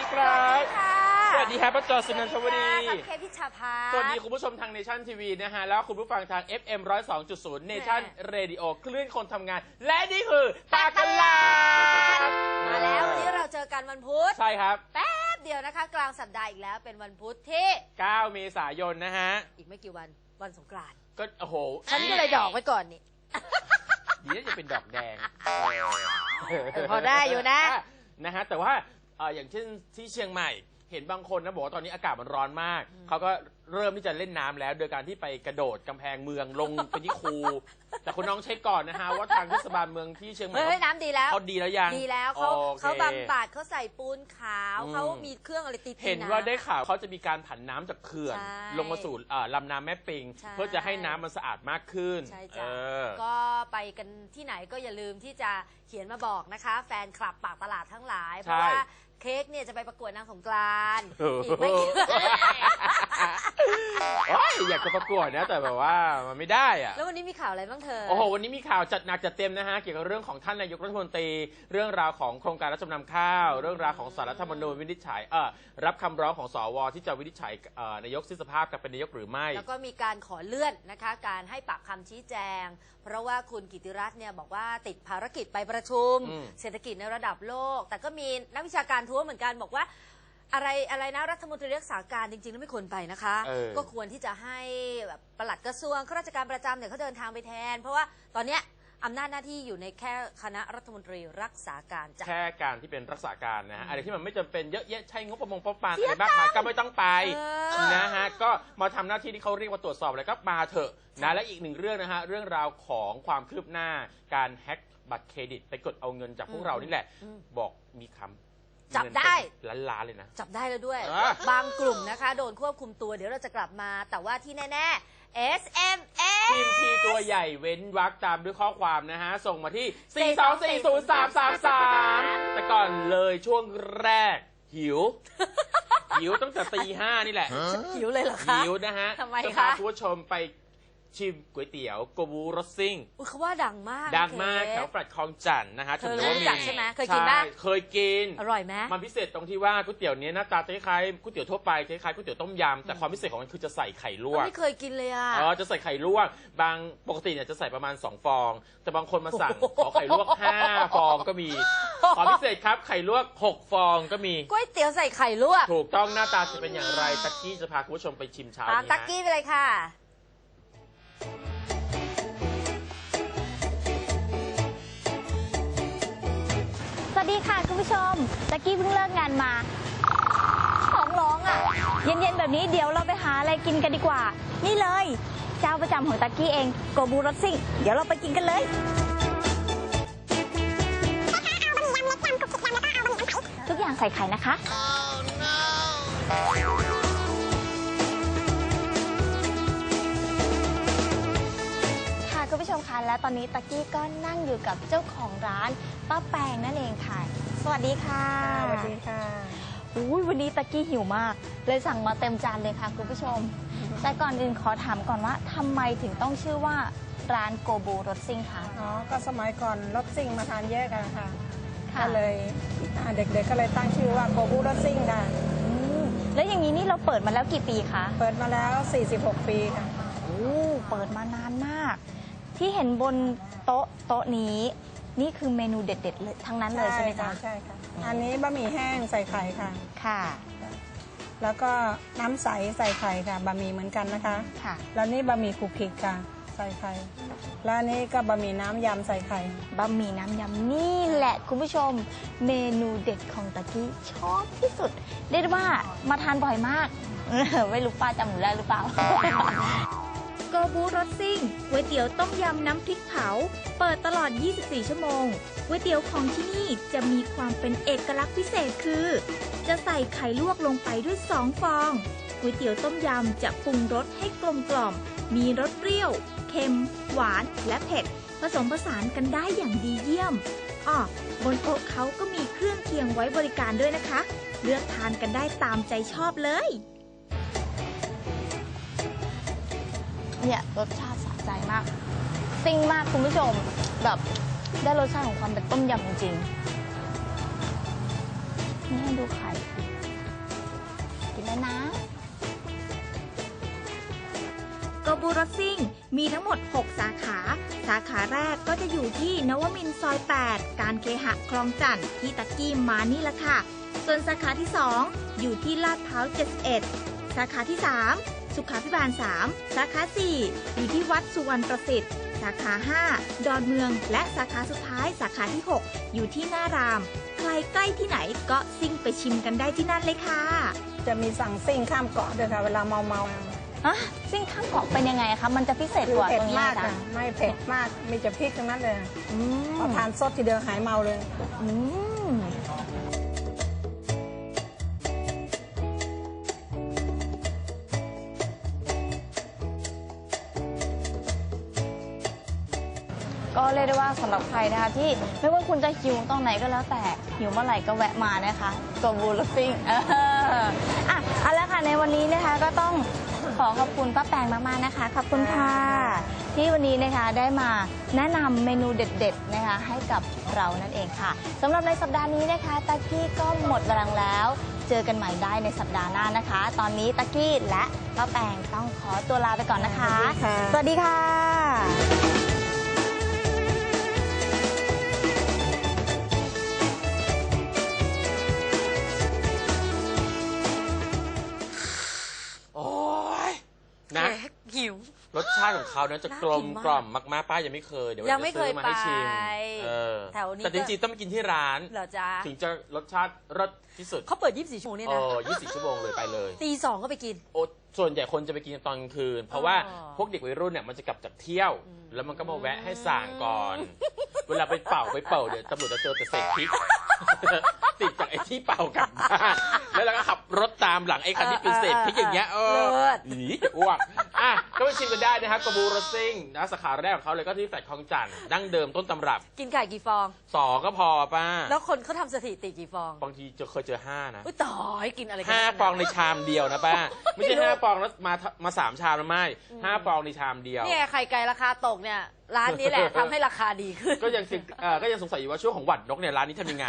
สวัสดีครับค่ะสวัสดีครับป้าจอสุนันทวดีกับเคพิชชาภาสวัสดีคุณผู้ชมทางเนชั่นทีวีนะฮะ แล้วคุณผู้ฟังทาง FM 102.0เนชั่นเรดิโอคลื่นคนทำงาน และนี่คือปากกลาดมาแล้ววันนี้เราเจอกันวันพุธ ใช่ครับ แป๊บเดียวนะคะ กลางสัปดาห์อีกแล้วเป็นวันพุธที่ 9 เมษายนนะฮะ อีกไม่กี่วันวันสงกรานต์ ก็โอ้โห ฉันก็เลยดอกไว้ก่อนนี่ดีน่าจะเป็นดอกแดงเออพอได้อยู่นะนะฮะแต่ว่า เอ่ออย่างเช่นที่เชียงใหม่ เห็นบางคนนะบอกว่าตอนนี้อากาศมันร้อนมาก เขาก็เริ่มที่จะเล่นน้ำแล้ว โดยการที่ไปกระโดดกำแพงเมืองลงไปที่คู แต่คุณน้องเช็คก่อนนะฮะว่าทางเทศบาลเมืองที่เชียงใหม่เฮ้ยน้ำดีแล้ว เขาดีแล้วยังดีแล้วเขาโอค เขาบำบัดเขาใส่ปูนขาวอืม เขามีเครื่องอะไรติดๆเห็นนะว่าได้ข่าวเขาจะมีการผันน้ำจากเขื่อน ใช่ลงมาสู่เอ่อลำน้ำแม่ปิง ใช่เพื่อจะให้น้ำมันสะอาดมากขึ้นใช่เอจ้ะอก็ไปกันที่ไหนก็อย่าลืมที่จะเขียนมาบอกนะคะ แฟนคลับปากตลาดทั้งหลาย เพราะว่า เค้กเนี่ยจะไปประกวดนางสงกรานต์อีกไม่กี่วันโอ้ยอยากจะประกวดนะแต่แบบว่ามันไม่ได้อะ แล้ววันนี้มีข่าวอะไรบ้างเธอ โอ้โห วันนี้มีข่าวจัดหนักจัดเต็มนะฮะ เกี่ยวกับเรื่องของท่านนายกรัฐมนตรี เรื่องราวของโครงการรับจำนำข้าว เรื่องราวของสารรัฐธรรมนูญวินิจฉัย เออรับคำร้องของสวที่จะวินิจฉัยเอ่อนายกสิ้นสภาพกับเป็นนายกหรือไม่ แล้วก็มีการขอเลื่อนนะคะ การให้ปากคำชี้แจง เพราะว่าคุณกิติรัตน์เนี่ยบอกว่าติดภารกิจไปประชุม อืม เศรษฐกิจในระดับโลก แต่ก็มีนักวิชาการท้วงเหมือนกันบอกว่า อะไรอะไรนะรัฐมนตรีรักษาการจริงๆแล้วไม่ควรไปนะคะ เออ ก็ควรที่จะให้แบบปลัดกระทรวงข้าราชการประจำเนี่ยเขาเดินทางไปแทน เพราะว่าตอนเนี้ยอำนาจหน้าที่อยู่ในแค่คณะรัฐมนตรีรักษาการจ้ะแค่การที่เป็นรักษาการนะฮะอะไรที่มันไม่จำเป็นเยอะแยะใช้งบประมงประมาณเสีอะยไรมากมายก็ไม่ต้องไปเออ นะฮะก็มาทำหน้าที่ที่เขาเรียกว่าตรวจสอบอะไรก็มาเถอะนะและอีกหนึ่งเรื่องนะฮะเรื่องราวของความคืบหน้าการแฮ็กบัตรเครดิตไปกดเอาเงินจากพวกเรานี่แหละ อืม บอกมีคำ จับได้เงินเป็นล้านๆเลยนะ จับได้แล้วด้วย อะ บางกลุ่มนะคะ โดนควบคุมตัวเดี๋ยวเราจะกลับมา แต่ว่าที่แน่ๆ SMS พิมพ์ทีตัวใหญ่เว้นวรรคตามด้วยข้อความนะฮะ ส่งมาที่ 4240333 แต่ก่อนเลยช่วงแรก หิว หิวตั้งแต่ตีห้านี่แหละ หิวเลยเหรอคะ หิวนะฮะทำไมจะคะพาคุณผู้ชมไป ชิมก๋วยเตี๋ยวโกบูรสซิ่ง อุ๊ยเขาว่าดังมากดังมากเค้แถวปรัดคลองจันทน์นะฮะเธอถึงว่ารู้จักใช่ไหมเคยกินปะใช่เคยกิน อร่อยไหมมันพิเศษตรงที่ว่าก๋วยเตี๋ยวเนี้ยหน้าตาจะคล้ายๆก๋วยเตี๋ยวทั่วไปคล้ายๆก๋วยเตี๋ยวต้มยำแต่ความพิเศษของมันคือจะใส่ไข่ลวกไม่เคยกินเลยอะเออจะใส่ไข่ลวก บางปกติเนี่ยจะใส่ประมาณ 2 ฟอง แต่บางคนมาสั่งโอ้โหขอไข่ลวก 5 ฟองก็มีขอพิเศษครับไข่ลวก 6 ฟองก็มีก๋วยเตี๋ยวใส่ไข่ลวก ถูกต้องหน้าตาจะเป็นอย่างไรตักกี้จะพาคุณผู้ชมไปชิมเช้าตามนี้ตักฮะกี้ไปเลยค่ะ สวัสดีค่ะคุณผู้ชมตะกี้เพิ่งเลิกงานมา ของร้องอะ่ะ เย็นๆแบบนี้เดี๋ยวเราไปหาอะไรกินกันดีกว่า นี่เลย เจ้าประจำของตะกี้เองโกบูรสซิ่ง เดี๋ยวเราไปกินกันเลย ทุกอย่างใส่ไข่นะคะค่ะ คุณผู้ชมคะและตอนนี้ตะกี้ก็นั่งอยู่กับเจ้าของร้านป้าแปงนั่นเองค่ะ สวัสดีค่ะสวัสดีค่ะอุ้ยวันนี้ตะกี้หิวมาก เลยสั่งมาเต็มจานเลยค่ะคุณผู้ชม แต่ก่อนอื่นขอถามก่อนว่าทำไมถึงต้องชื่อว่าร้านโกบูรสซิ่งคะอ๋อก็สมัยก่อนรถซิ่งมาทานเยอะกันค่ะค่ะก็เลยอ่าเด็กๆก็เลยตั้งชื่อว่าโกบูรถซิ่งค่ะอืมแล้วอย่างนี้นี่เราเปิดมาแล้วกี่ปีคะเปิดมาแล้ว 46 ปีค่ะโอ้เปิดมานานมาก ที่เห็นบนโต๊ะโต๊ะนี้ นี่คือเมนูเด็ดๆเลยทั้งนั้นเลยใช่ไหมค่ะคะใช่ค่ะ อันนี้บะหมี่แห้งใส่ไข่ค่ะ ค่ะ แล้วก็น้ำใสใส่ไข่ค่ะบะหมี่เหมือนกันนะคะ ค่ะ แล้วนี่บะหมี่คลุกคลิกค่ะ ใส่ไข่ แล้วอันนี้ก็บะหมี่น้ำยำใส่ไข่ บะหมี่น้ำยำนี่แหละคุณผู้ชม เมนูเด็ดของตะกี้ชอบที่สุดเรียกได้ว่ามาทานบ่อยมากเออไม่รู้ป้าจำหนูได้หรือเปล่าโก บูรสซิ่งก๋วยเตี๋ยวต้มยำน้ำพริกเผา เปิดตลอด 24 ชั่วโมงก๋วยเตี๋ยวของที่นี่จะมีความเป็นเอกลักษณ์พิเศษคือ จะใส่ไข่ลวกลงไปด้วย 2 ฟองก๋วยเตี๋ยวต้มยำจะปรุงรสให้กลมกล่อม มีรสเปรี้ยว เค็ม หวาน และเผ็ด ผสมผสานกันได้อย่างดีเยี่ยมอ้อบนโต๊ะเขาก็มีเครื่องเคียงไว้บริการด้วยนะคะ เลือกทานกันได้ตามใจชอบเลย เนี่ยรสชาติสะใจมาก ซิ่งมากคุณผู้ชมแบบได้รสชาติของความเป็นต้มยำจริงๆนี่ให้ดูไข่กินแล้วนะโกบูรถซิ่งมีทั้งหมด 6 สาขา สาขาแรกก็จะอยู่ที่นวมินซอย 8 การเคหะคลองจันทน์ที่ตะกี้มานี่ละค่ะ ส่วนสาขาที่ 2 อยู่ที่ลาดพร้าว 71 สาขาที่ 3 สุขาพิบาล 3 สาขา 4 อยู่ที่วัดสุวรรณประสิทธิ์ สาขา 5 ดอนเมือง และสาขาสุดท้ายสาขาที่ 6 อยู่ที่หน้าราม ใครใกล้ที่ไหนก็ซิ่งไปชิมกันได้ที่นั่นเลยค่ะ จะมีสั่งซิ่งข้ามเกาะด้วยค่ะ เวลาเมาเมาฮะซิ่งข้ามเกาะเป็นยังไงคะ มันจะพิเศษคืกอว่าเผ็ตดรงนี้มากจ้ะค่ะไม่เผ็ดมาก มีแต่พริกทั้งนั้นเลยอืมพอทานสดทีเดียวหายเมาเลย อืม เรียกได้ว่าสำหรับใครนะคะที่ไม่ว่าคุณจะหิวตรงไหนก็แล้วแต่หิวเมื่อไหร่ก็แวะมานะคะกบูลซิ่งเอออะเอาละค่ะในวันนี้นะคะก็ต้องขอขอบคุณป้าแปงมากๆนะคะขอบคุณค่ะ ที่วันนี้นะคะได้มาแนะนำเมนูเด็ดๆนะคะให้กับเรานั่นเองค่ะสำหรับในสัปดาห์นี้นะคะตะกี้ก็หมดเวลาแล้ว เจอกันใหม่ได้ในสัปดาห์หน้านะคะ ตอนนี้ตะกี้และป้าแปงต้องขอตัวลาไปก่อนนะคะ สวัสดีค่ะาติของเขานะจะน่ากลกิมนมากกล่อมมากๆป้ายังไม่เคยเดี๋ยวยังไม่จะซื้อมาให้ชิมเคยไปเออแถวนี้แต่จริงๆต้องไปกินที่ร้านเหรอจ๊ะถึงจะรสชาติรสที่สุดเขาเปิด 24 ชั่วโมงเนี่ยเอนะอ24 ชั่วโมงเลยไปเลยตีสองก็ไปกินโอ้ ส่วนใหญ่คนจะไปกินตอนกลางคืน เพราะว่าอ๋อพวกเด็กวัยรุ่นเนี่ยมันจะกลับจากเที่ยวอืมแล้วมันก็มาแวะให้สั่งก่อน เวลาไปเป่าไปเป่าเดี๋ยวตำรวจจะเจอแต่เศษพริก ติดจากไอ้ที่เป่ากลับบ้านแล้วเราก็ขับรถตามหลังไอ้คันที่เป็นเศษพริกอย่างเงี้ยเออเลิศหนีจะอ้วกอะก็ไปชิมกันได้นะครับกระบูโรซิ่งนะสาขาแรกของเขาเลยก็ที่แฟลตคลองจันทน์ดั้งเดิมต้นตำรับกินไก่กี่ฟอง สองก็พอป้าแล้วคนเขาทำสถิติกี่ฟองบางทีจะเคยเจอห้านะ อุ้ยต่อยกินอะไรกันห้านักฟองในชามเดียวนะป้า ไม่ใช่ไม่รู้ห้าฟองแล้วมามาสามชามแล้วไม่ห้าฟองในชามเดียว เนี่ยไข่ไก่ราคาตกเนี่ยร้านนี้แหละทำให้ราคาดีขึ้น ก็ยังติดเอ่อก็ยังสงสัยอยู่ว่าช่วงของหวัดนกเนี่ยร้านนี้ทำยังไง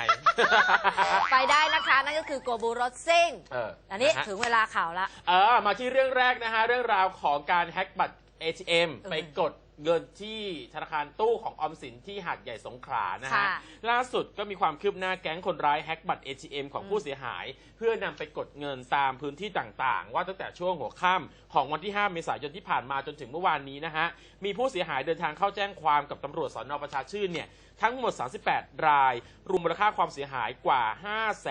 ไปได้นะคะนั่นก็คือโกบูรสซิ่งเอออันนี้ะฮะ ถึงเวลาข่าวละ เออมาที่เรื่องแรกนะฮะ เรื่องราวของการแฮ็กบัตร ATM เออไปกด เงินที่ธนาคารตู้ของออมสินที่หาดใหญ่สงขลานะฮะค่ะล่าสุดก็มีความคืบหน้าแก๊งคนร้ายแฮ็กบัตร ATM ของผู้เสียหาย เพื่อนำไปกดเงินตามพื้นที่ต่างๆ ว่าตั้งแต่ช่วงหัวค่ำของวันที่ 5 เมษายนที่ผ่านมาจนถึงเมื่อวานนี้นะฮะมีผู้เสียหายเดินทางเข้าแจ้งความกับตำรวจสอนอประชาชื่นเนี่ย ทั้งหมด 38 ราย รวมมูลค่าความเสียหายกว่า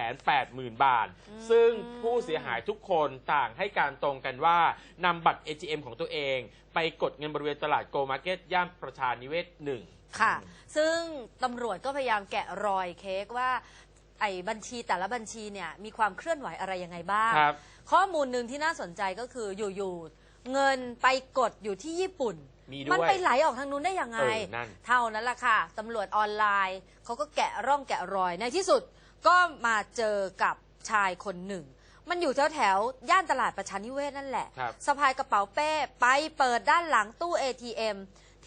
580,000 บาท ซึ่งผู้เสียหายทุกคนต่างให้การตรงกันว่านำบัตร ATM ของตัวเอง ไปกดเงินบริเวณตลาดโกมาร์เก็ตย่านประชานิเวศหนึ่ง ค่ะ ซึ่งตำรวจก็พยายามแกะรอยเค้กว่าไอ้บัญชีแต่ละบัญชีเนี่ยมีความเคลื่อนไหวอะไรยังไงบ้าง ครับข้อมูลหนึ่งที่น่าสนใจก็คืออยู่ๆเงินไปกดอยู่ที่ญี่ปุ่น มีมันด้วยไปไหลออกทางนู้นได้ยังไง เออนั่น เท่านั้นแหละค่ะตำรวจออนไลน์ เขาก็แกะร่องแกะรอยในที่สุดก็มาเจอกับชายคนหนึ่ง มันอยู่แถวแถวๆย่านตลาดประชานิเวศนั่นแหละ ครับ สะพายกระเป๋าเป้ไปเปิดด้านหลังตู้ ATM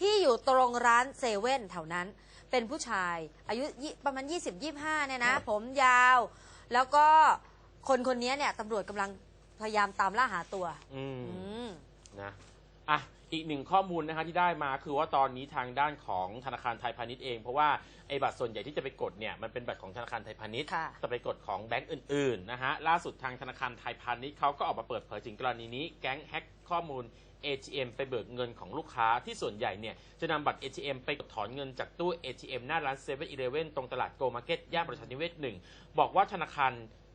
ที่อยู่ตรงร้านเซเว่นแถวนั้น เป็นผู้ชายอายุยี่ประมาณ 20-25 เนี่ยนะผมยาว แล้วก็คนคนนี้เนี่ยตำรวจกำลังพยายามตามล่าหาตัว อืม อืม นะ อะ อีกหนึ่งข้อมูลนะฮะที่ได้มาคือว่าตอนนี้ทางด้านของธนาคารไทยพาณิชย์เอง เพราะว่าไอ้บัตรส่วนใหญ่ที่จะไปกดเนี่ยมันเป็นบัตรของธนาคารไทยพาณิชย์ค่ะจะไปกดของแบงก์อื่นๆนะฮะล่าสุดทางธนาคารไทยพาณิชย์เขาก็ออกมาเปิดเผยถึงกรณีนี้แก๊งแฮ็กข้อมูล ATM ไปเบิกเงินของลูกค้าที่ส่วนใหญ่เนี่ยจะนำบัตร ATM ไปกดถอนเงินจากตู้ ATM หน้าร้าน7 e เ e ่ e อตรงตลาดโกมาร์เก็ตย่านประชานิเวศหนึ่งบอกว่าธนาคาร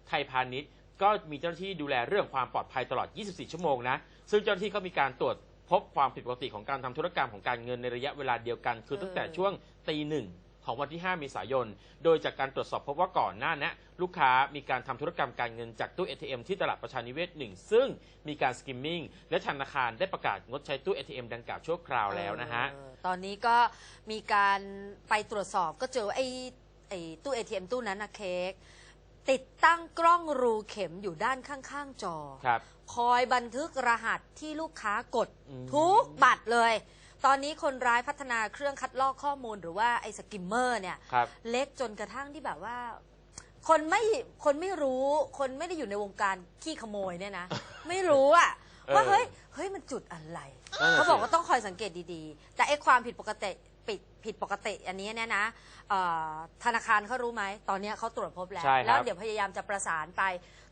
ไทยพาณิชย์ก็มีเจ้าหน้าที่ดูแลเรื่องความปลอดภัยตลอด 24 ชั่วโมงนะ ซึ่งเจ้าหน้าที่ก็มีการตรวจ พบความผิดปกติของการทำธุรกรรมของการเงินในระยะเวลาเดียวกัน คือตั้งแต่ช่วงตีหนึ่งของวันที่ 5 เมษายน โดยจากการตรวจสอบพบว่าก่อนหน้านี้ลูกค้ามีการทำธุรกรรมการเงินจากตู้ ATM ที่ตลาดประชานิเวศหนึ่งซึ่งมีการสกิมมิ่งและธนาคารได้ประกาศงดใช้ตู้ ATM ดังกล่าวชั่วคราวแล้วนะฮะ เออตอนนี้ก็มีการไปตรวจสอบก็เจอว่าไอ้ไอ้ตู้ ATM ตู้นั้นนะเค้กติดตั้งกล้องรูเข็มอยู่ด้านข้างๆจอ ครับ คอยบันทึกรหัสที่ลูกค้ากดอืมทุกบัตรเลย ตอนนี้คนร้ายพัฒนาเครื่องคัดลอกข้อมูลหรือว่าไอ้สกิมเมอร์เนี่ย ครับ เล็กจนกระทั่งที่แบบว่า คนไม่คนไม่รู้คนไม่ได้อยู่ในวงการขี้ขโมยเนี่ยนะ ไม่รู้อะเออว่าเฮ้ยเฮ้ยมันจุดอะไร นั่นน่ะเขาบอกสิว่าต้องคอยสังเกตดีๆ แต่ไอ้ความผิดปกติ ผิดผิดปกติอันนี้เนี่ยนะเอ่อธนาคารเขารู้ไหมตอนเนี้ยเขาตรวจพบแล้ว ใช่ครับ แล้วเดี๋ยวพยายามจะประสานไป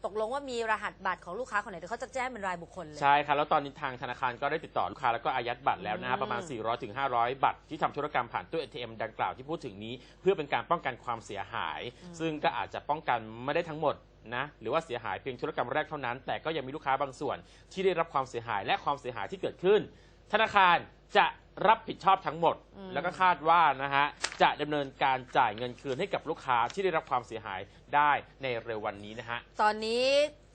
ตกลงว่ามีรหัสบัตรของลูกค้าคนไหนเดี๋ยวเขาจะแจ้งเป็นรายบุคคลเลย ใช่ครับ แล้วตอนนี้ทางธนาคารก็ได้ติดต่อลูกค้าแล้วก็อายัดบัตรแล้วนะฮะอืมประมาณ 400ถึง500 บัตรที่ทำธุรกรรมผ่านตู้ ATM ดังกล่าวที่พูดถึงนี้ เพื่อเป็นการป้องกันความเสียหายซึ่งก็อาจจะป้องกันไม่ได้ทั้งหมดนะหรือว่าเสียหายเพียงธุรกรรมแรกเท่านั้น แต่ก็ยังมีลูกค้าบางส่วนที่ได้รับความเสียหายและความเสียหายที่เกิดขึ้น ธนาคารจะ รับผิดชอบทั้งหมด แล้วก็คาดว่านะฮะจะดำเนินการจ่ายเงินคืนให้กับลูกค้าที่ได้รับความเสียหายได้ในเร็ววันนี้นะฮะ ตอนนี้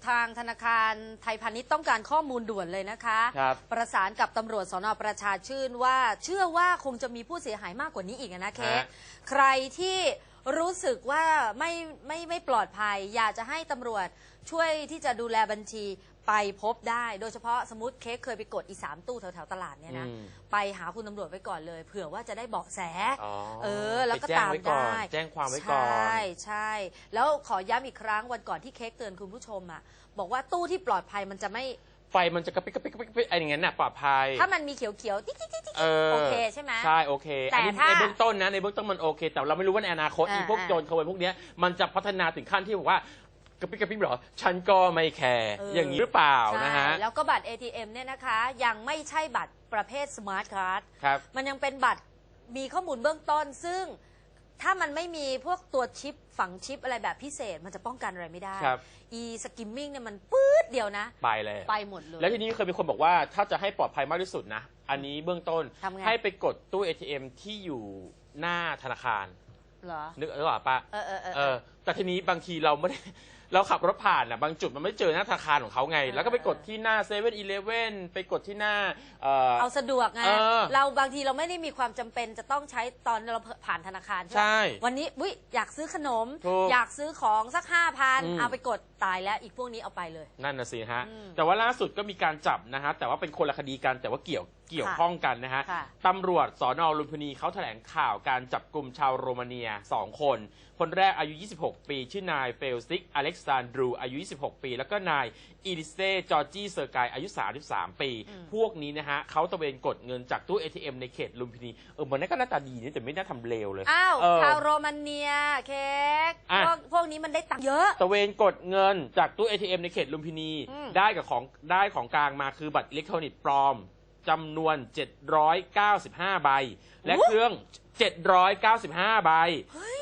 ทางธนาคารไทยพาณิชย์ต้องการข้อมูลด่วนเลยนะคะ ครับ ประสานกับตำรวจสนประชาชื่นว่าเชื่อว่าคงจะมีผู้เสียหายมากกว่านี้อีกอะนะเค้กฮะใครที่รู้สึกว่าไม่ไม่ไม่ปลอดภัย อยากจะให้ตำรวจช่วยที่จะดูแลบัญชี ไปพบได้โดยเฉพาะสมมติเค้กเคยไปกดอีสามตู้แถวๆตลาดเนี่ยนะ อืมไปหาคุณตำรวจไว้ก่อนเลย เผื่อว่าจะได้เบาะแส อ๋อเออ แล้วก็ไปแจ้งตามไว้ก่อนได้แจ้งความไว้ก่อน ใช่ใช่ แล้วขอย้ำอีกครั้งวันก่อนที่เค้กเตือนคุณผู้ชมอะบอกว่าตู้ที่ปลอดภัยมันจะไม่ ไฟมันจะกระปิกกระปิกกระปิกกระปิกอะไรอย่างเงี้ยน่ะปลอดภัยถ้ามันมีเขียวๆติ๊กติ๊กติ๊กติ๊กเออโอเคใช่ไหม ใช่โอเคแต่อันนี้ถ้าในเบื้องต้นนะในเบื้องต้นมันโอเค แต่เราไม่รู้ว่าในอนาคตอ่าอีพวกอ่า โจรขโมยพวกเนี้ยมันจะพัฒนาถึงขั้นที่บอกว่า กระปิกกระปิกเหรอ ฉันก็ไม่แคร์เอออ อย่างนี้หรือเปล่าใช่นะฮะแล้วก็บัตร ATM เนี่ยนะคะ ยังไม่ใช่บัตรประเภทสมาร์ทการ์ด ครับ มันยังเป็นบัตรมีข้อมูลเบื้องต้น ซึ่งถ้ามันไม่มีพวกตัวชิปฝังชิปอะไรแบบพิเศษ มันจะป้องกันอะไรไม่ได้ครับ อีสกิมมิ่งเนี่ยมันปื๊ดเดียวนะ ไปเลย ไปหมดเลย แล้วทีนี้เคยมีคนบอกว่าถ้าจะให้ปลอดภัยมากที่สุดนะ อันนี้เบื้องต้นทำไง ให้ไปกดตู้ ATM ที่อยู่หน้าธนาคาร เหรอนึกออกปะเออเออเออ เออแต่ทีนี้บางทีเราไม่ได้ เราขับรถผ่านอะบางจุดมันไม่เจอหน้าธนาคารของเขาไงเออแล้วก็ไปกดที่หน้าเซเว่นอีเลฟเว่นไปกดที่หน้าเอ่อ เอาสะดวกไงเออเราบางทีเราไม่ได้มีความจำเป็นจะต้องใช้ตอนเราผ่านธนาคารใช่ไหมใช่วันนี้วิอยากซื้อขนม ถูกอยากซื้อของสักห้าพันอืม เอาไปกดตายแล้วอีกพวกนี้เอาไปเลย นั่นน่ะสิฮะ อืมแต่ว่าล่าสุดก็มีการจับนะฮะ แต่ว่าเป็นคนละคดีกันแต่ว่าเกี่ยว เกี่ยวข้องกันนะฮะค่ะตำรวจสอนอลุมพินีเขาแถลงข่าวการจับกลุ่มชาวโรมาเนีย 2 คน คนแรกอายุ 26 ปี ชื่อนายเฟลซิก อเล็กซานดรู อายุ 26 ปี แล้วก็นายอีลิเซจอร์จีเซอร์กายอายุ 33 ปีพวกนี้นะฮะเขาตระเวนกดเงินจากตู้ ATM ในเขตลุมพินี เออมันนั่นก็หน้าตาดีนะแต่ไม่น่าทำเลวเลย อ้าวเออชาวโรมาเนียเค้กอะ พวกพวกนี้มันได้ตังค์เยอะตระเวนกดเงินจากตู้ ATM ในเขตลุมพินี อืมได้กับของได้ของกลางมาคือบัตรอิเล็กทรอนิกส์ปลอม จำนวน 795 ใบ และเครื่อง 795 ใบ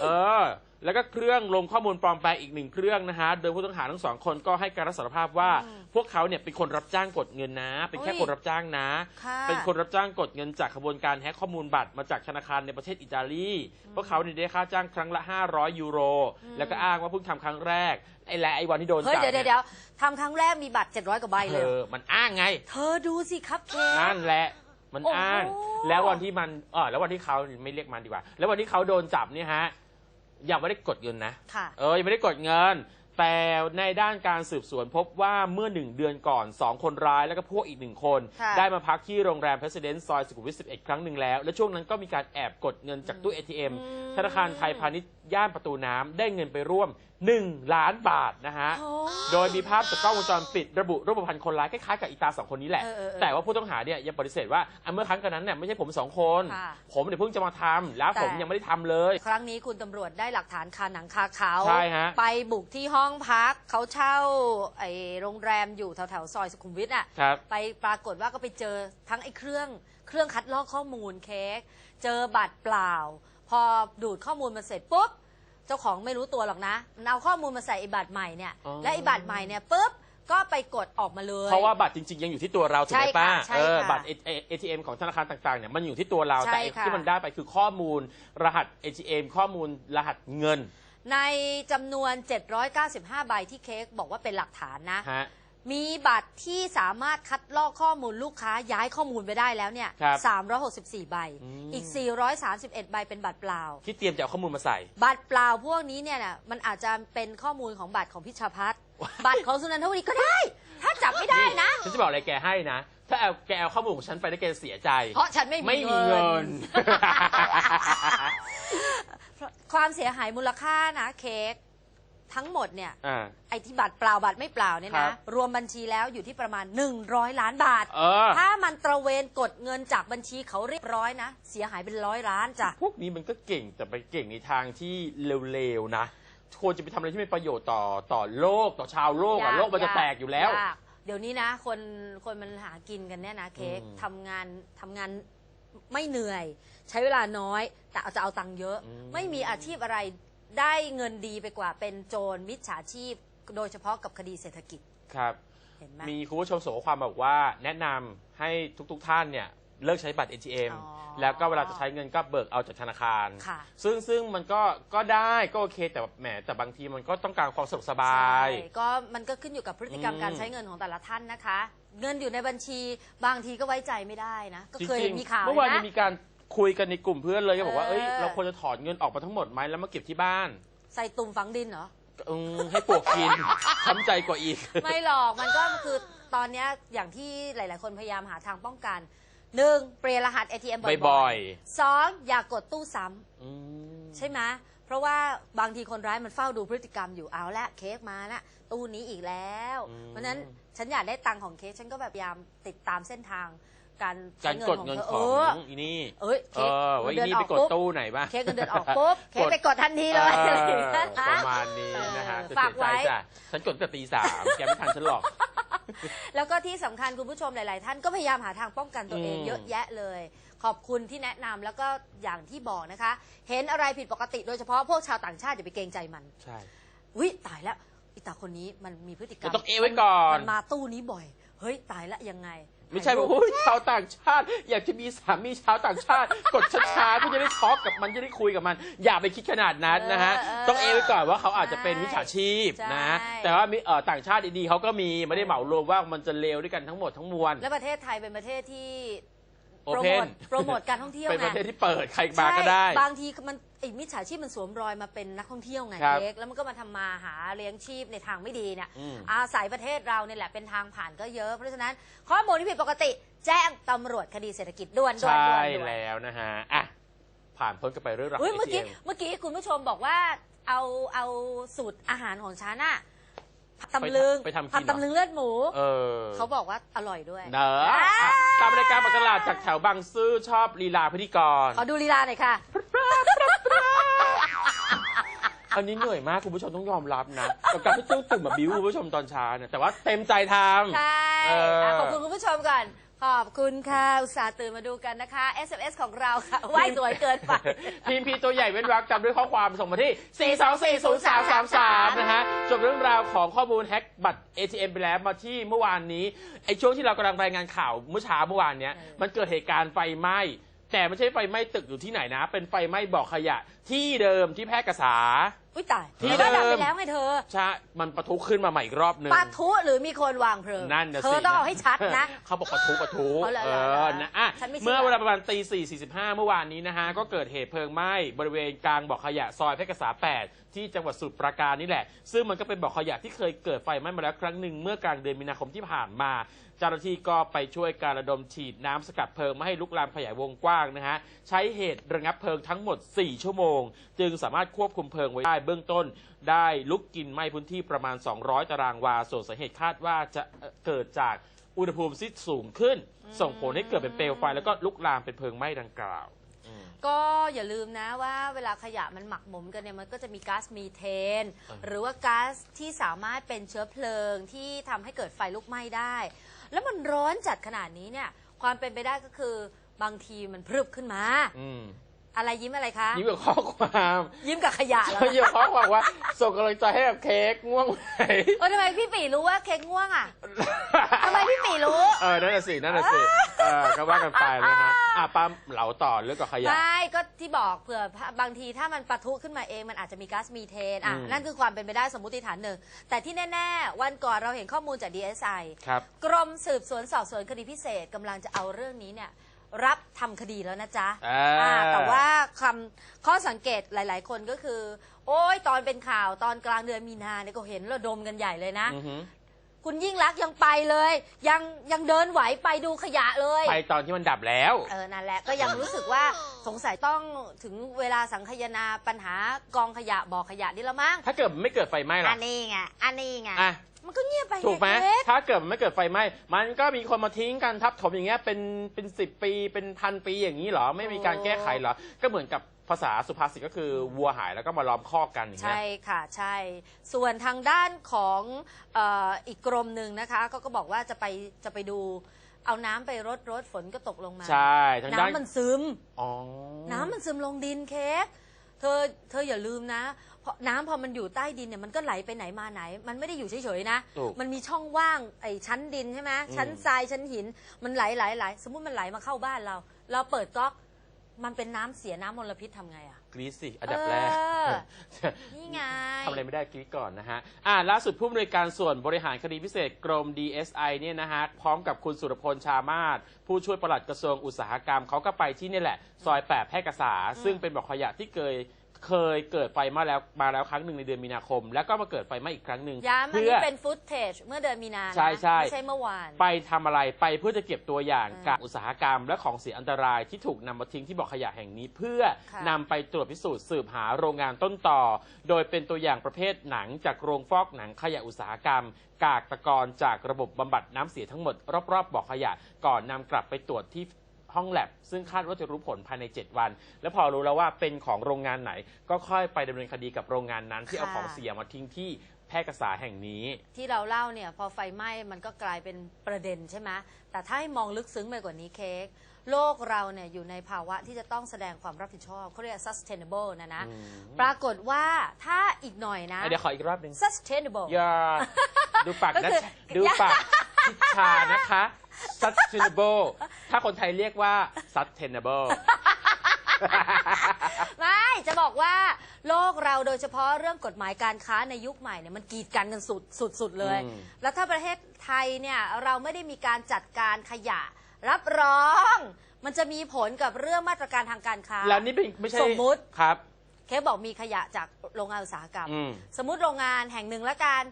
เออ แล้วก็เครื่องลงข้อมูลปลอมแปลงอีกหนึ่งเครื่องนะฮะ โดยผู้ต้องหาทั้งสองคนก็ให้การรับสารภาพว่า พวกเขาเนี่ยเป็นคนรับจ้างกดเงินนะ เป็นแค่อุ้ยคนรับจ้างนะค่ะเป็นคนรับจ้างกดเงินจากขบวนการแฮ็กข้อมูลบัตรมาจากธนาคารในประเทศอิตาลี พวกเขาเนี่ยได้ค่าจ้างครั้งละ 500 ยูโร แล้วก็อ้างว่าเพิ่งทำครั้งแรกไอ้แหละไอ้วันที่โดนเฮ้ยจับเดี๋ยวเนี่เดี๋ยวทำครั้งแรกมีบัตร 700กว่าใบเอเลยอมันอ้างไง เธอดูสิครับเค้กนั่นแหละมันโอ้โหอ้าง แล้ววันที่มันเออแล้ววันที่เขาไม่เรียกมันดีกว่า แล้ววันที่เขาโดนจับเนี่ยฮะ ยังไม่ได้กดเงินนะค่ะ เออยังไม่ได้กดเงิน แต่ในด้านการสืบสวนพบว่าเมื่อหนึ่งเดือนก่อน 2 คนร้ายแล้วก็พวกอีกหนึ่งคน ค่ะ ได้มาพักที่โรงแรม President ซอยสุขุมวิท11 ครั้งหนึ่งแล้ว และช่วงนั้นก็มีการแอบกดเงินจากตู้ ATM ธนาคารไทยพาณิชย์ ย่านประตูน้ำได้เงินไปร่วม 1 ล้านบาทนะฮะ โอ้ โดยมีภาพจากกล้องวงจรปิดระบุรูปพรรณคนร้ายคล้ายๆกับอีตาสองคนนี้แหละ เออเออเออแต่ว่าผู้ต้องหาเนี่ยยังปฏิเสธว่าอะเมื่อครั้งกันนั้นเนี่ยไม่ใช่ผมสองคน ค่ะผมเนี่ยเพิ่งจะมาทำแล้วผมแต่ยังไม่ได้ทำเลย ครั้งนี้คุณตำรวจได้หลักฐานคาหนังคาเขา ใช่ฮะไปบุกที่ห้องพัก เขาเช่าไอ้โรงแรมอยู่แถวแถวๆซอยสุขุมวิทอะ ครับ ไปปรากฏว่าก็ไปเจอทั้งไอ้เครื่อง เครื่องคัดลอกข้อมูลเค้ก เจอบัตรเปล่า พอดูดข้อมูลมาเสร็จปุ๊บเจ้าของไม่รู้ตัวหรอกนะมันเอาข้อมูลมาใส่ไอ้บัตรใหม่เนี่ยอ๋อ และไอ้บัตรใหม่เนี่ยปุ๊บก็ไปกดออกมาเลย เพราะว่าบัตรจริงๆ ยังอยู่ที่ตัวเราถูกไหมใช่ค่ะป้าใช่เออค่ะบัตร ATM ของธนาคารต่างๆเนี่ยมันอยู่ที่ตัวเราใช่แต่ไอ้ค่ะ ที่มันได้ไปคือข้อมูลรหัส ATM ข้อมูลรหัสเงินในจำนวน 795 ใบที่เค้กบอกว่าเป็นหลักฐานนะ ฮะ มีบัตรที่สามารถคัดลอกข้อมูลลูกค้าย้ายข้อมูลไปได้แล้วเนี่ยครับ364 ใบ อืม อีก 431 ใบเป็นบัตรเปล่า ที่เตรียมจะเอาข้อมูลมาใส่ บัตรเปล่าพวกนี้เนี่ยนะมันอาจจะเป็นข้อมูลของบัตรของพิชาพัฒน์บัตรของสุนันทวดีก็ได้ ถ้าจับไม่ได้นะ ฉันจะบอกอะไรแกให้นะ ถ้าเอาแกเอาข้อมูลของฉันไปแล้วแกเสียใจ เพราะฉันไม่ไม่มีมีเงิเงินนความเสียหายมูลค่านะเค้ก ทั้งหมดเนี่ยอ่า ไอ้ที่บัตรเปล่าบัตรไม่เปล่าเนี่ยครันะบ รวมบัญชีแล้วอยู่ที่ประมาณ 100 ล้านบาท เออ ถ้ามันตระเวนกดเงินจากบัญชีเขาเรียบร้อยนะ เสียหายเป็นร้อยล้านจ้ะ พวกนี้มันก็เก่งแต่ไปเก่งในทางที่เร็วๆนะควรจะไปทำอะไรที่เป็นประโยชน์ต่อต่อโลกต่อชาวโลกอะยากโลกมันจะยากแตกอยู่แล้วยากเดี๋ยวนี้นะ คนคนมันหากินกันเนี่ยนะเค้กอืมทำงานทำงานไม่เหนื่อย ใช้เวลาน้อย แต่เอาจะเอาตังค์เยอะ อืม ไม่มีอาชีพอะไร ได้เงินดีไปกว่าเป็นโจรมิจฉาชีพ โดยเฉพาะกับคดีเศรษฐกิจครับเห็นไหมมีคุณผู้ชมส่งข้อความมาบอกว่า แนะนำให้ทุกๆท่านเนี่ยเลิกใช้บัตร ATM อ๋อแล้วก็เวลาจะใช้เงินก็เบิกเอาจากธนาคาร ค่ะ ซึ่งซึ่งมันก็ก็ได้ก็โอเคแต่แบบแหมแต่บางทีมันก็ต้องการความสะดวกสบาย ใช่ก็มันก็ขึ้นอยู่กับพฤติกรรมอืมการใช้เงินของแต่ละท่านนะคะ เงินอยู่ในบัญชีบางทีก็ไว้ใจไม่ได้นะ ก็เคยจเห็รินงๆมีข่าวเมื่อวานนะ ยังมีการ คุยกันในกลุ่มเพื่อนเลยก็บอกว่าเออเอ้ยเราควรจะถอนเงินออกมาทั้งหมดไหมแล้วมาเก็บที่บ้านใส่ตุ่มฝังดินเหรอ อืมให้ปลวกกิน ช้ำใจกว่าอีก ไม่หรอกมันก็คือตอนเนี้ยอย่างที่หลาย ๆ คนพยายามหาทางป้องกันหนึ่งเปลี่ยนรหัส ATM บ่บ่ออยยๆสองอย่ากดตู้ซ้ำอืมใช่ไหมเพราะว่าบางทีคนร้ายมันเฝ้าดูพฤติกรรมอยู่เอาละเค้กมาละตู้นี้อีกแล้ว เพราะฉะนั้นฉันอยากได้ตังค์ของเค้กฉันก็แบบพยายามติดตามเส้นทาง การใช้การเงินกดของเงินเธอขเอองออีนี่ เอ้ยเอเค้กอไว้เงินนี่เดือนอไปอกกดปุ๊บตู้ไหนบ้างเค้กเงินเดือนออกปุ๊บเค้กไปกดทันทีเลยอะไรอย่างเงี้ยเออประมาณนี้นะฮะเออจะฝาเสีกยใจไว้จ้ะฉันกดตั้งแต่ตีสามแกไม่ทันฉันหรอก แล้วก็ที่สำคัญคุณผู้ชมหลาย ๆ ท่านก็พยายามหาทางป้องกันตัวเองอืม เยอะแยะเลย ขอบคุณที่แนะนำแล้วก็อย่างที่บอกนะคะ เห็นอะไรผิดปกติโดยเฉพาะพวกชาวต่างชาติอย่าไปเกรงใจมัน ใช่วิตายแล้วอีตาคนนี้มันมีพฤติกรรมก็ต้องเอะไว้ก่อน มันมาตู้นี้บ่อย เฮ้ยตายละยังไง ไม่ใช่ว่าโอ้ยชาวต่างชาติ อยากจะมีสามีชาวต่างชาติ กดช้าๆเพื่อจะได้ทอล์กกับมันจะได้คุยกับมัน อย่าไปคิดขนาดนั้นนะฮะเออต้องเอะไว้ก่อนว่าเขาอาจจะเป็นวิชาชีพใช่นะ แต่ว่ามีเอ่อต่างชาติดีๆเขาก็มีไม่ได้เหมารวมว่ามันจะเลวด้วยกันทั้งหมดทั้งมวล และประเทศไทยเป็นประเทศที่ โอโปรเพโมน ทโปรโมทการท่องเที่ยวเป็นไงประเทศที่เปิดใครมาก็ได้ ใช่บางทีมันไอ้มิจฉาชีพมันสวมรอยมาเป็นนักท่องเที่ยวไงครับเค้กแล้วมันก็มาทำมาหาเลี้ยงชีพในทางไม่ดีเนี่ยอืม อาศัยประเทศเราเนี่ยแหละเป็นทางผ่านก็เยอะเพราะฉะนั้นข้อมูลที่ผิดปกติ แจ้งตำรวจคดีเศรษฐกิจด่วนด่วนใช่ด่วนด่วน แล้วนะฮะอะผ่านพ้นกันไปเรื่องราวขเฮ้ยองเมื่อกี้ ATM เมื่อกี้คุณผู้ชมบอกว่าเอาเอาสูตรอาหารของฉันอะผัด ตำลึงไปทำกินเหรอ ผัดตำลึงเลือดหมู เออเขาบอกว่าอร่อยด้วย เนอะอะตามรายการปัตลาดจากแถวบางซื่อชอบลีลาพิธีกร ขอดูลีลาหน่อยค่ะ อันนี้เหนื่อยมากคุณผู้ชมต้องยอมรับนะ กับการที่ตู้ตุ่มแบบบิ้วคุณผู้ชมตอนเช้าเนี่ยแต่ว่าเต็มใจทำ ใช่เอออะขอบคุณคุณผู้ชมก่อน ขอบคุณค่ะ อุตส่าห์ตื่นมาดูกันนะคะ SMS ของเราค่ะว่ายสวยเกินไป ทีมพีตัวใหญ่เว้นวรรคจำด้วยข้อความส่งมาที่ 4240333 นะฮะจบเรื่องราวของข้อมูลแฮ็กบัตร ATM ไปแล้วมาที่เมื่อวานนี้ไอ้ช่วงที่เรากำลังรายงานข่าวเมื่อเช้าเมื่อวานเนี้ยเออมันเกิดเหตุการณ์ไฟไหม้แต่ไม่ใช่ไฟไหม้ตึกอยู่ที่ไหนนะ เป็นไฟไหม้บ่อขยะที่เดิมที่แพร่กษา อุ้ยตายที่แล้วก็ดับเดิไปมแล้วไงเธอใช่มันปะทุขึ้นมาใหม่อีกรอบหนึ่ง ปะทุหรือมีคนวางเพลิงนั่นนะเธสิอต้องเอาให้ชัดนะ เขาบอกปะทุปะทุเอาเหรอเอเหรอเหรออนะอะฉันไม่เชื่อ เมื่อเวลาประมาณตีสี่สี่สิบห้าเมื่อวานนี้นะฮะ ก็เกิดเหตุเพลิงไหม้บริเวณกลางบ่อขยะซอยเพชรกษา8 ที่จังหวัดสมุทรปราการนี่แหละ ซึ่งมันก็เป็นบ่อขยะที่เคยเกิดไฟไหม้มาแล้วครั้งหนึ่งเมื่อกลางเดือนมีนาคมที่ผ่านมาเจ้าหน้าที่ก็ไปช่วยการระดมฉีดน้ำสกัดเพลิงไม่ให้ลุกลามขยายวงกว้างนะฮะ ใช้เหตุระงับเพลิงทั้งหมด 4 ชั่วโมง จึงสามารถควบคุมเพลิงไว้ได้เบื้องต้น ได้ลุกกินไหม้พื้นที่ประมาณ 200 ตารางวา ส่วนสาเหตุคาดว่าจะเอ่อเกิดจากอุณหภูมิที่สูงขึ้น ส่งผลให้เกิดเป็นเปลวไฟแล้วก็ลุกลามเป็นเพลิงไหม้ดังกล่าว ก็อย่าลืมนะว่าเวลาขยะมันหมักหมมกันเนี่ยมันก็จะมีก๊าซมีเทนเออหรือว่าก๊าซที่สามารถเป็นเชื้อเพลิงที่ทำให้เกิดไฟลุกไหม้ได้ แล้วมันร้อนจัดขนาดนี้เนี่ย ความเป็นไปได้ก็คือบางทีมันพรึบขึ้นมา อืมอะไรยิ้มอะไรคะ ยิ้มกับข้อความยิ้มกับขยะแล้วยิ้มกับข้อความว่าส่งกำลังใจให้กับเค้กง่วงไหม เออทำไมพี่ปีรู้ว่าเค้กง่วงอะทำไมพี่ปี รู้ เออ นั่นน่ะสิ นั่นน่ะสิ เออก็ว่ากันไปนะฮะ อะป้าเหลาต่อเรื่องกับขยะ ไม่ก็ที่บอกเผื่อบางทีถ้ามันปะทุขึ้นมาเองมันอาจจะมีก๊าซมีเทนอะอืม นั่นคือความเป็นไปได้สมมติฐานหนึ่ง แต่ที่แน่ ๆ วันก่อนเราเห็นข้อมูลจาก DSI ครับ กรมสืบสวนสอบสวนคดีพิเศษกำลังจะเอาเรื่องนี้เนี่ย รับทำคดีแล้วนะจ๊ะอ่าอ่าแต่ว่าคำข้อสังเกตหลาย ๆ คนก็คือ โอ้ยตอนเป็นข่าวตอนกลางเดือนมีนาเนี่ยก็เห็นระดมกันใหญ่เลยนะ อือหือ คุณยิ่งรักษณ์ยังไปเลย ยังยังเดินไหวไปดูขยะเลย ไปตอนที่มันดับแล้ว เออ นั่นแหละ ก็ยังรู้สึกว่าสงสัยต้องถึงเวลาสังคายนาปัญหากองขยะบ่อขยะนี่แล้วมั้ง ถ้าเกิดมันไม่เกิดไฟไหม้ล่ะอันนี้ไง อันนี้ไง อะ มันก็เงียบไปถูกไหม เล็กถ้าเกิดมันไม่เกิดไฟไหม้ มันก็มีคนมาทิ้งกันทับถมอย่างเงี้ยเป็นเป็นสิบปีเป็นพันปีอย่างนี้เหรอ ไม่มีการแก้ไขเหรอ ก็เหมือนกับ ภาษาสุภาษิตก็คือวัวหายแล้วก็มาล้อมคอกกันอย่างเงี้ย ใช่ค่ะใช่ ส่วนทางด้านของเอ่ออีกกรมหนึ่งนะคะก็ก็บอกว่าจะไปจะไปดูเอาน้ำไปรดรดฝนก็ตกลงมา ใช่ทางด้านน้ำมันซึม อ๋อ น้ำมันซึมลงดินเค้กเธอเธออย่าลืมนะเพราะน้ำพอมันอยู่ใต้ดินเนี่ยมันก็ไหลไปไหนมาไหน มันไม่ได้อยู่เฉยๆนะ ถูกมันมีช่องว่างไอ้ชั้นดินใช่ไหมอืมชั้นทรายชั้นหิน มันไหลไหลไหลสมมุติมันไหลมาเข้าบ้านเรา เราเปิดก๊อก มันเป็นน้ำเสียน้ำมลพิษทำไงอะกรีซสิ อันดับแรก เออ นี่ไง ทำอะไรไม่ได้กรีดก่อนนะฮะ อ่าล่าสุดผู้อำนวยการส่วนบริหารคดีพิเศษกรม DSI เนี่ยนะฮะ พร้อมกับคุณสุรพลชามาศผู้ช่วยปลัดกระทรวงอุตสาหกรรมเขาก็ไปที่นี่แหละ ซอยแปดแพร่กษา ซึ่งเป็นบ่อขยะที่เคย เคยเกิดไฟมาแล้วมาแล้วครั้งหนึ่งในเดือนมีนาคม แล้วก็มาเกิดไฟไหม้อีกครั้งหนึ่งย้ำอันเพื่นี้อเป็นฟุตเทจเมื่อเดือนมีนานะใช่ใช่ ไม่ใช่เมื่อวาน ไปทำอะไรไปเพื่อจะเก็บตัวอย่างอืมกากอุตสาหกรรม และของเสียอันตรายที่ถูกนำมาทิ้งที่บ่อขยะแห่งนี้ เพื่อค่ะ นำไปตรวจพิสูจน์สืบหาโรงงานต้นต่อ โดยเป็นตัวอย่างประเภทหนังจากโรงฟอกหนังขยะอุตสาหกรรม กากตะกอนจากระบบบำบัดน้ำเสียทั้งหมดรอบๆบ่อขยะ ก่อนนำกลับไปตรวจที่ ห้องแลบซึ่งคาดว่าจะรู้ผลภายใน 7 วัน แล้วพอรู้แล้วว่าเป็นของโรงงานไหน ก็ค่อยไปดำเนินคดีกับโรงงานนั้น ที่เอาค่ะของเสียมาทิ้งที่แพร่กษาแห่งนี้ ที่เราเล่าเนี่ยพอไฟไหม้มันก็กลายเป็นประเด็นใช่ไหมแต่ถ้าให้มองลึกซึ้งไปกว่านี้เค้กโลกเราเนี่ยอยู่ในภาวะที่จะต้องแสดงความรับผิดชอบเขาเรียก sustainable นะนะ อืม ปรากฏว่าถ้าอีกหน่อยนะ อะเดี๋ยวขออีกรอบหนึ่ง sustainable อย่าดูปากก็นะคือ ดูปากพิชานะคะ sustainable ถ้าคนไทยเรียกว่า sustainable ไม่จะบอกว่าโลกเราโดยเฉพาะเรื่องกฎหมายการค้าในยุคใหม่เนี่ยมันกีดกันกันสุดสุดสุดเลย อืม แล้วถ้าประเทศไทยเนี่ยเราไม่ได้มีการจัดการขยะ รับรอง มันจะมีผลกับเรื่องมาตรการทางการค้า แล้วนี่เป็นไม่ใช่สมมุติ ครับ เคสบอกมีขยะจากโรงงานอุตสาหกรรม อืม สมมุติโรงงานแห่งหนึ่งละกัน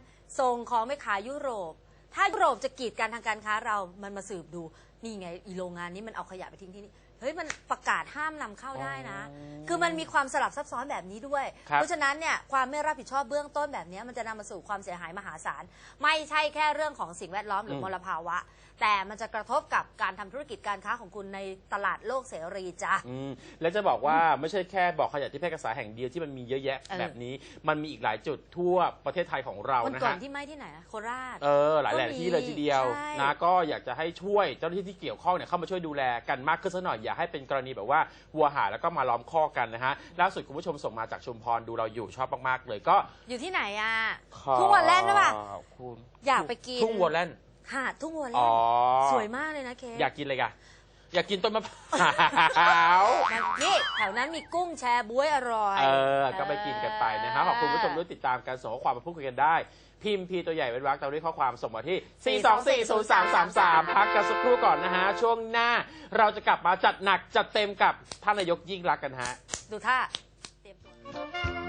ส่งของไปขายยุโรป ถ้ายุโรปจะกีดกันทางการค้าเรามันมาสืบดู นี่ไงอีโรงงานนี้มันเอาขยะไปทิ้งที่นี่ เฮ้ยมันประกาศห้ามนำเข้าได้นะ อ๋อคือมันมีความสลับซับซ้อนแบบนี้ด้วย ครับ เพราะฉะนั้นเนี่ยความไม่รับผิดชอบเบื้องต้นแบบนี้มันจะนำมาสู่ความเสียหายมหาศาล ไม่ใช่แค่เรื่องของสิ่งแวดล้อมหรือมลภาวะ แต่มันจะกระทบกับการทำธุรกิจการค้าของคุณในตลาดโลกเสรีจ้ะ อืมแล้วจะบอกว่าไม่ใช่แค่บ่อขยะที่แพร่กษาแห่งเดียวที่มันมีเยอะแยะ เออ แบบนี้มันมีอีกหลายจุดทั่วประเทศไทยของเราวันนะก่อนฮะที่ไหม้ที่ไหนนะโคราช เออหลายแหล่งที่เลยทีเดียวใช่ นะก็อยากจะให้ช่วยเจ้าหน้าที่ที่เกี่ยวข้องเนี่ยเข้ามาช่วยดูแลกันมากขึ้นสักหน่อยอย่าให้เป็นกรณีแบบว่าวัวหายแล้วก็มาล้อมคอกกันนะฮะล่าสุดคุณผู้ชมส่งมาจากชุมพรดูเราอยู่ชอบมากๆเลยก็อยู่ที่ไหนอะขอทุ่งวัวแล่นหรือเปล่า ขอบคุณอยากไปกิน ทุ่งวัวแล่น หาดทุ่งวัวอ๋เล่อนสวยมากเลยนะเคอยากกินอะไรกันอยากกินต้นมะพร้าวมันนี่แถวนั้นมีกุ้งแชบ๊วยอร่อย เออ ก็ไปกินกันไปนะฮะ ขอบคุณผู้ชมด้วยติดตามการส่งข้อความมาพูดคุยกันได้ พิมพ์พีตัวใหญ่เป็นรักตามด้วยข้อความส่งมาที่ 4240333 พักกันสักครู่ก่อนนะฮะ ช่วงหน้าเราจะกลับมาจัดหนักจัดเต็มกับท่านนายกยิ่งรักษณ์กันฮะ ดูท่าเตรียมตัว